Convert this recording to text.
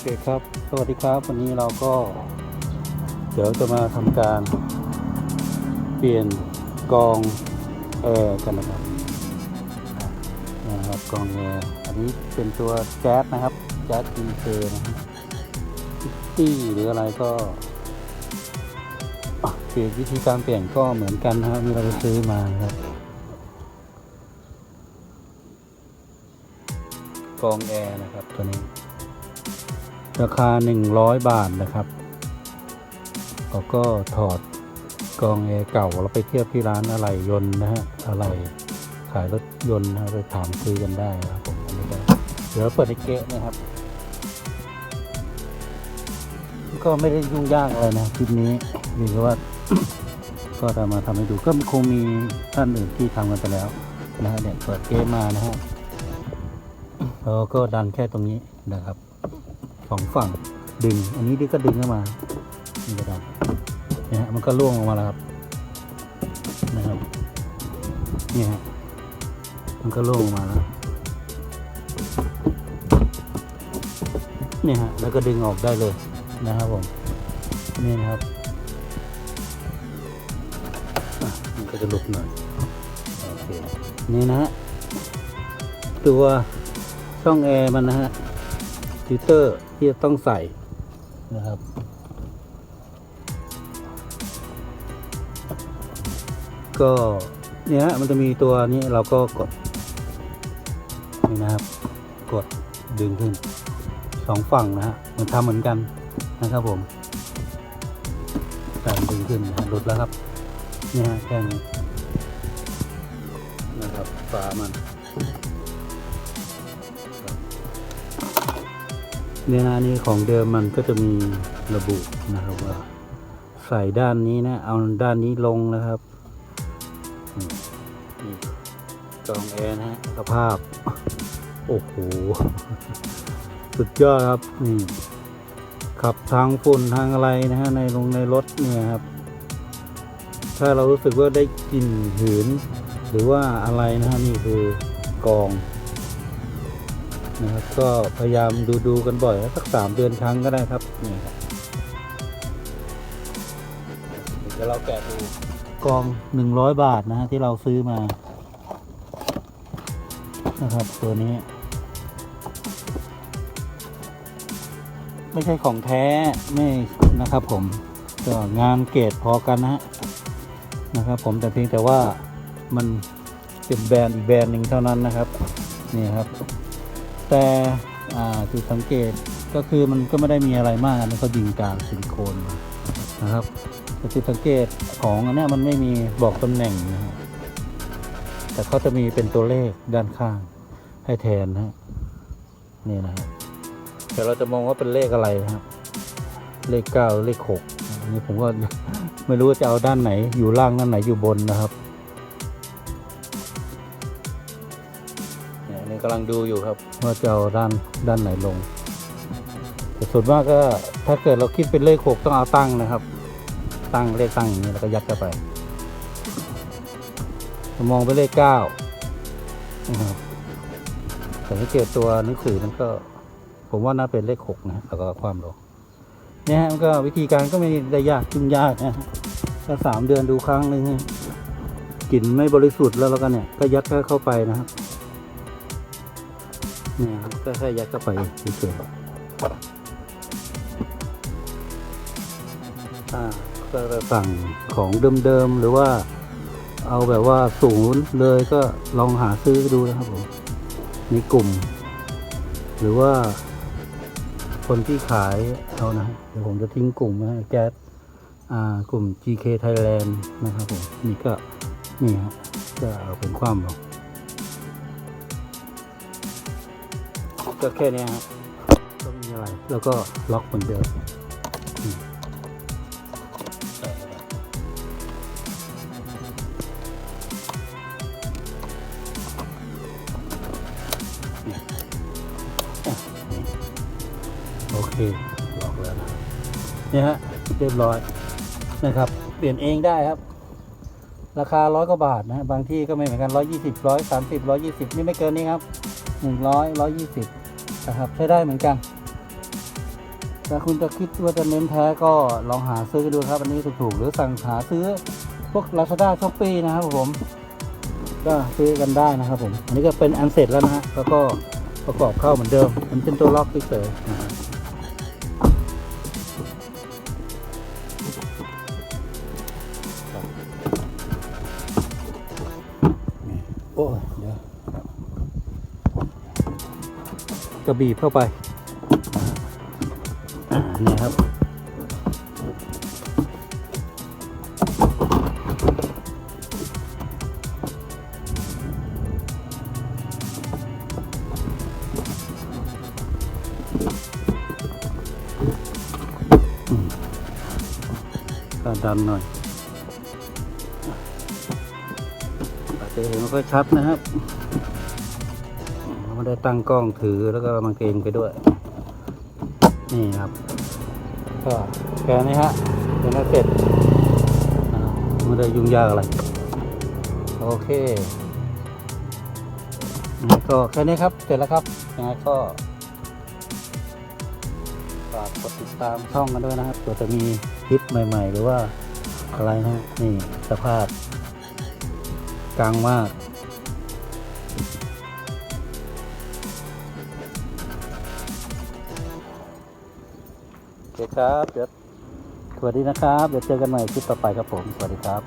เคครับ สวัสดีครับ วันนี้เราก็ เดี๋ยวจะมาทำการเปลี่ยนกองแอร์กันนะครับนะครับกองแอร์อันนี้เป็นตัวแจ๊สนะครับ แจ๊สดีเซนะครับตี้หรืออะไรก็เปลี่ยนวิธีการเปลี่ยนก็เหมือนกันนะครับที่เราไปซื้อมาครับ กองแอร์นะครับตัวนี้ ราคา 100 บาทนะครับเราก็ถอดกองแอร์เก่าเราไปเทียบที่ร้านอะไหล่ยนต์นะฮะอะไหล่ขายรถยนต์นะไปถามซื้อกันได้นะครับผมอันนี้ก็เดี๋ยวเปิดไอเกะนะครับ ก็ไม่ได้ยุ่งยากอะไรนะคลิปนี้มีแค่ว่าก็จะมาทำให้ดูก็คงมีท่านอื่นที่ทำกันไปแล้วนะฮะเนี่ยเปิดเกมมานะฮะแล้วก็ดันแค่ตรงนี้นะครับ สองฝั่งดึง อันนี้ดิก็ดึงเข้ามานี่ก็ดันเนี่ยฮะมันก็ล่วงลงมาแล้วครับนะครับเนี่ยฮะมันก็ล่วงลงมาแล้วเนี่ยฮะแล้วก็ดึงออกได้เลยนะครับผมนี่นะครับมันก็จะหลุดหน่อยโอเคนี่นะฮะตัวช่องแอร์มันนะฮะ ฟิลเตอร์ที่จะต้องใส่นะครับ ก็เนี่ยมันจะมีตัวนี้เราก็กด นี่นะครับ กดดึงขึ้นสองฝั่งนะฮะมันทำเหมือนกันนะครับผมการดึงขึ้นนะหลุดแล้วครับนี่ฮะแค่นี้นะครับฝามัน เนื้อนี้ของเดิมมันก็จะมีระบุนะครับว่า ใส่ด้านนี้นะ เอาด้านนี้ลงนะครับนี่องแอร์นะฮะสภาพ โอ้โห สุดยอดครับนี่ขับทางฝุ่นทางอะไรนะฮะในลงในรถเนี่ยครับ ถ้าเรารู้สึกว่าได้กลิ่นหืน หรือว่าอะไรนะฮะนี่คือกอง นะครับก็พยายามดูดูกันบ่อยสักสามเดือนครั้งก็ได้ครับนี่ครับเดี๋ยวเราแกะดูกองหนึ่งร้อยบาทนะฮะที่เราซื้อมา นะครับ ตัวนี้ ไม่ใช่ของแท้ไม่นะครับผมก็งานเกรดพอกันนะฮะนะครับ ผมแต่เพียงแต่ว่ามันเป็นแบรนด์อีกแบรนด์หนึ่งเท่านั้นนะครับ นี่ครับ แต่จุดสังเกตก็คือมันก็ไม่ได้มีอะไรมากนะเขายิงกาวซิลิโคนนะครับแต่จุดสังเกตของอันนี้มันไม่มีบอกตำแหน่งนะฮะแต่เขาจะมีเป็นตัวเลขด้านข้างให้แทนนะฮะนี่นะครับแต่เราจะมองว่าเป็นเลขอะไรนะครับเลขเก้าเลขหกอันนี้ผมก็ไม่รู้จะเอาด้านไหนอยู่ล่างด้านไหนอยู่บนนะครับ กำลังดูอยู่ครับ ว่าจะเอาด้านด้านไหนลงแต่ส่วนมากก็ถ้าเกิดเราคิดเป็นเลขหกต้องเอาตั้งนะครับ ตั้งเลขตั้งอย่างนี้แล้วก็ยัดเข้าไปมองไปเลขเก้านะครับแต่ถ้าเกิดตัวหนังสือมันก็ ผมว่าน่าเป็นเลขหกนะแล้วก็ความลงเนี่ยมันก็วิธีการก็ไม่ได้ยากยุ่งยากนะถ้าสามเดือนดูครั้งหนึ่งกลิ่นไม่บริสุทธิ์แล้วแล้วก็เนี่ยก็ยัดเข้าไปนะครับ นี่ยครับก็แค่ยัดเข้าไปเฉยๆอ่าก็สั่งของเดิมๆหรือว่าเอาแบบว่าศูนย์เลยก็ลองหาซื้อดูนะครับผมในกลุ่ม หรือว่าคนที่ขายเอานะเดี๋ยวผมจะทิ้งกลุ่มไว้ให้แก๊สกลุ่ม GK Thailand นะครับผมนี่ก็นี่ฮะจะเอาเป็นความหรอก ก็แค่เนี้ยฮะก็ไม่มีอะไร แล้วก็ล็อกเหมือนเดิมอืมใส่เข้าไปนี่อะนี่โอเคล็อกแล้วนะเนี่ยฮะเรียบร้อยนะครับ เปลี่ยนเองได้ครับ ราคาร้อยกว่าบาทนะฮะบางที่ก็ไม่เหมือนกันร้อยยี่สิบร้อยสามสิบร้อยยี่สิบนี่ไม่เกินนี้ครับหนึ่งร้อยร้อยยี่สิบ นะครับใช้ได้เหมือนกัน แต่คุณจะคิดว่าจะเน้นแท้ก็ลองหาซื้อดูครับอันนี้ถูกๆหรือสั่งหาซื้อพวก Lazada s h o p e e นะครับผม ก็ซื้อกันได้นะครับผม อันนี้ก็เป็นอันเสร็จแล้วนะฮะแล้วก็ประกอบเข้าเหมือนเดิม มันเป็นตัวล็อกเฉยๆ ก็บีบเข้าไปนี่ครับ ก็ดันหน่อยอาจจะเห็นไม่ค่อยชัดนะครับ ไม่ได้ตั้งกล้องถือแล้วก็มันเกงไปด้วย นี่ครับ ก็แค่นี้ฮะเป็นเสร็จไม่ได้ยุ่งยากอะไร โอเคก็แค่นี้ครับ เสร็จแล้วครับยังไงก็ฝากกดติดตามช่องกันด้วยนะครับเผื่อจะมีคลิปใหม่ ๆ หรือว่าอะไรนะนี่สภาพกลางมาก โอเคครับเดี๋ยวสวัสดีนะครับ เดี๋ยวเจอกันใหม่คลิปต่อไปครับผม สวัสดีครับ